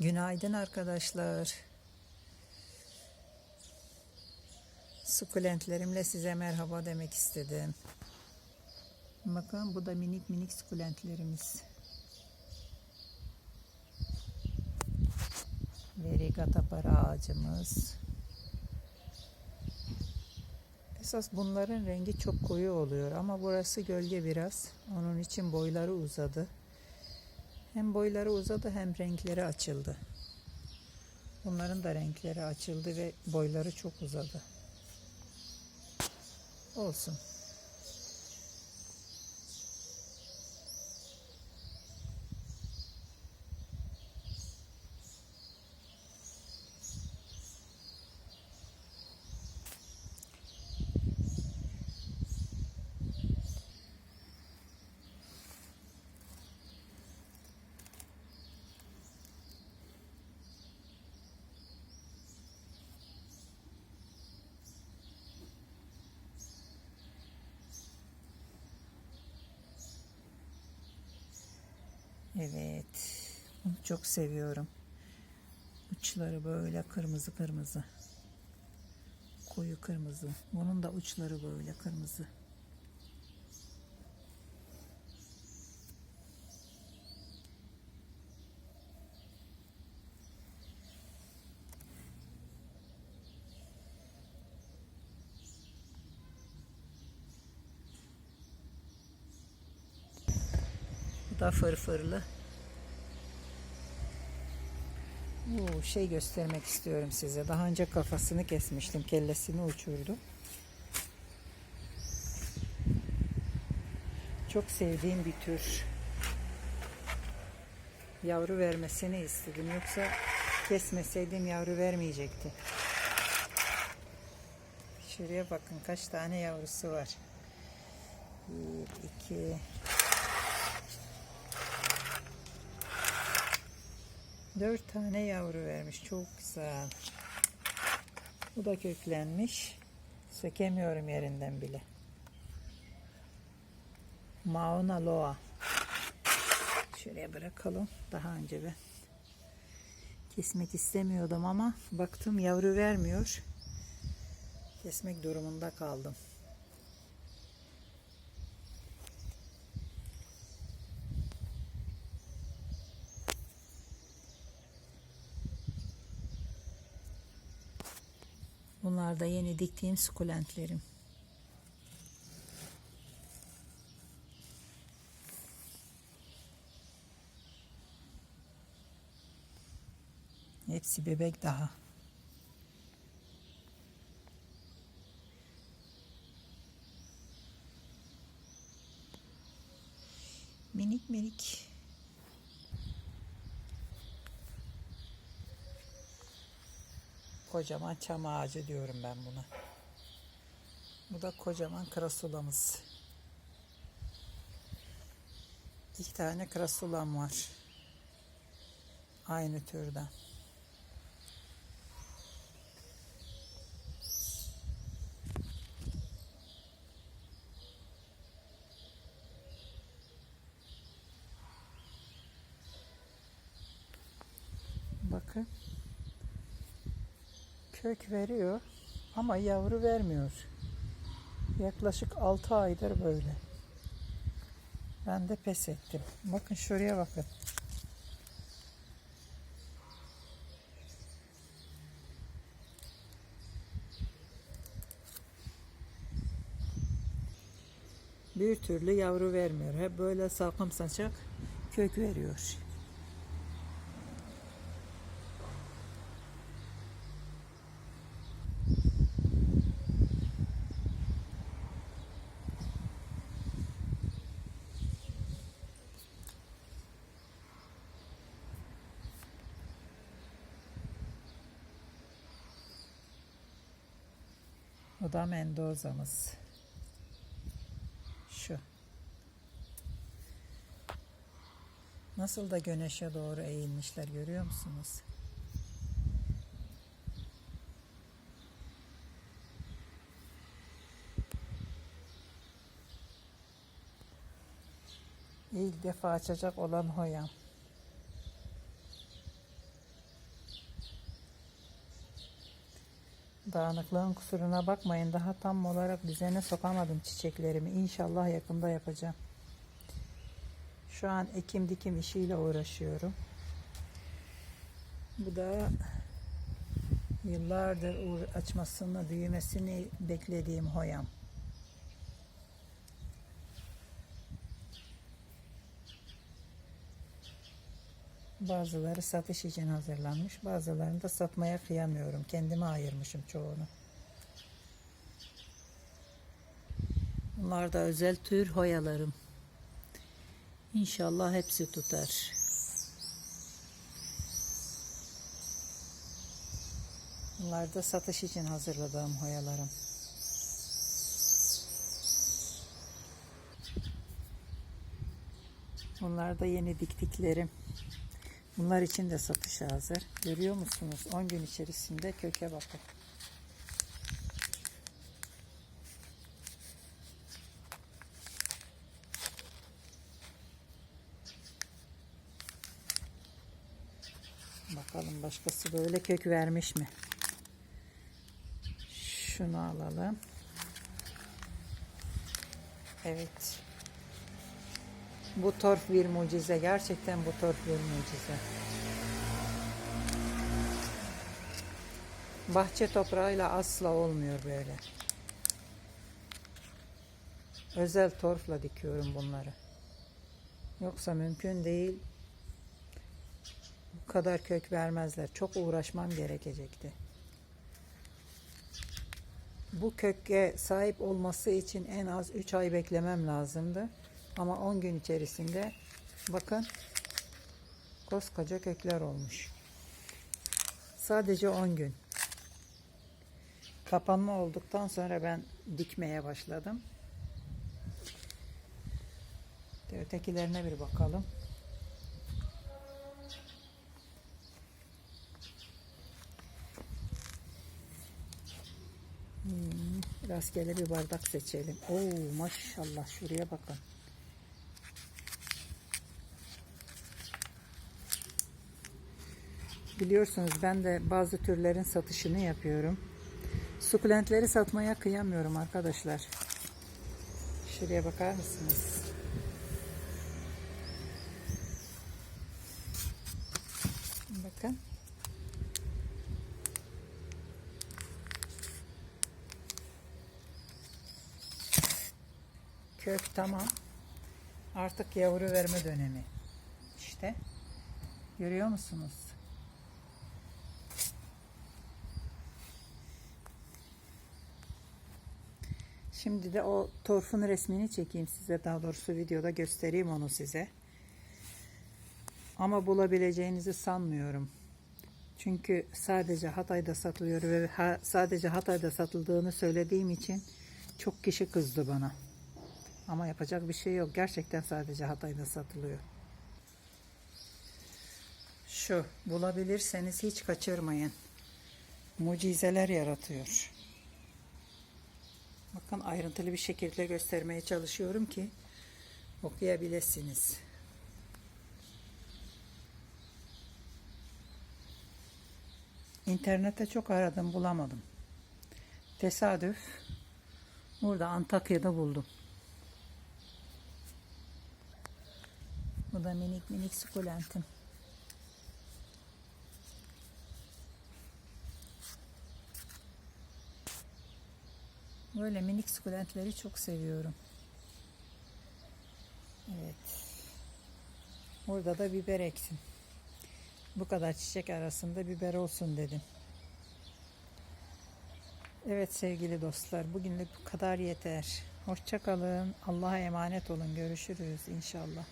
Günaydın arkadaşlar. Sukulentlerimle size merhaba demek istedim. Bakın bu da minik minik sukulentlerimiz. Verigata para ağacımız. Esas bunların rengi çok koyu oluyor ama burası gölge biraz. Onun için boyları uzadı. Hem boyları uzadı hem renkleri açıldı. Bunların da renkleri açıldı ve boyları çok uzadı. Olsun. Evet. Bunu çok seviyorum. Uçları böyle kırmızı kırmızı. Koyu kırmızı. Bunun da uçları böyle kırmızı. Bu da fırfırlı. Oo, şey göstermek istiyorum size. Daha önce kafasını kesmiştim. Kellesini uçurdum. Çok sevdiğim bir tür. Yavru vermesini istedim. Yoksa kesmeseydim yavru vermeyecekti. Şuraya bakın kaç tane yavrusu var. Bir, iki, Dört tane yavru vermiş. Çok güzel. Bu da köklenmiş. Sökemiyorum yerinden bile. Mauna Loa. Şuraya bırakalım. Daha önce ben kesmek istemiyordum ama baktım yavru vermiyor. Kesmek durumunda kaldım. Bunlar da yeni diktiğim sukulentlerim. Hepsi bebek daha. Minik minik. Kocaman çam ağacı diyorum ben buna. Bu da kocaman krasulamız. İki tane krasulam var. Aynı türden. Bakın kök veriyor ama yavru vermiyor. Yaklaşık 6 aydır böyle. Ben de pes ettim. Bakın şuraya bakın. Bir türlü yavru vermiyor. Hep böyle salkım saçak kök veriyor. O da Mendoza'mız. Şu. Nasıl da güneşe doğru eğilmişler görüyor musunuz? İlk defa açacak olan Hoyam. Dağınıklığın kusuruna bakmayın. Daha tam olarak düzene sokamadım çiçeklerimi. İnşallah yakında yapacağım. Şu an ekim dikim işiyle uğraşıyorum. Bu da yıllardır açmasını, büyümesini beklediğim hoyam. Bazıları satış için hazırlanmış, bazılarını da satmaya kıyamıyorum. Kendime ayırmışım çoğunu. Bunlar da özel tür hoyalarım. İnşallah hepsi tutar. Bunlar da satış için hazırladığım hoyalarım. Bunlar da yeni diktiklerim. Bunlar için de satışa hazır. Görüyor musunuz? 10 gün içerisinde köke bakın. Bakalım başkası böyle kök vermiş mi? Şunu alalım. Evet. Bu torf bir mucize. Gerçekten bu torf bir mucize. Bahçe toprağıyla asla olmuyor böyle. Özel torfla dikiyorum bunları. Yoksa mümkün değil. Bu kadar kök vermezler. Çok uğraşmam gerekecekti. Bu köke sahip olması için en az 3 ay beklemem lazımdı. Ama 10 gün içerisinde bakın koskoca kökler olmuş. Sadece 10 gün. Kapanma olduktan sonra ben dikmeye başladım. Ötekilerine bir bakalım. Hmm, rastgele bir bardak seçelim. Oo maşallah şuraya bakın. Biliyorsunuz ben de bazı türlerin satışını yapıyorum. Sukulentleri satmaya kıyamıyorum arkadaşlar. Şuraya bakar mısınız? Bakın. Kök tamam. Artık yavru verme dönemi. İşte. Görüyor musunuz? Şimdi de o torfun resmini çekeyim size. Daha doğrusu videoda göstereyim onu size. Ama bulabileceğinizi sanmıyorum. Çünkü sadece Hatay'da satılıyor ve ha- sadece Hatay'da satıldığını söylediğim için çok kişi kızdı bana. Ama yapacak bir şey yok. Gerçekten sadece Hatay'da satılıyor. Şu bulabilirseniz hiç kaçırmayın. Mucizeler yaratıyor. Bakın ayrıntılı bir şekilde göstermeye çalışıyorum ki okuyabilirsiniz. İnternette çok aradım bulamadım. Tesadüf burada Antakya'da buldum. Bu da minik minik sukulentim. Böyle minik sukulentleri çok seviyorum. Evet. Burada da biber ektim. Bu kadar çiçek arasında biber olsun dedim. Evet sevgili dostlar bugünlük bu kadar yeter. Hoşça kalın. Allah'a emanet olun. Görüşürüz inşallah.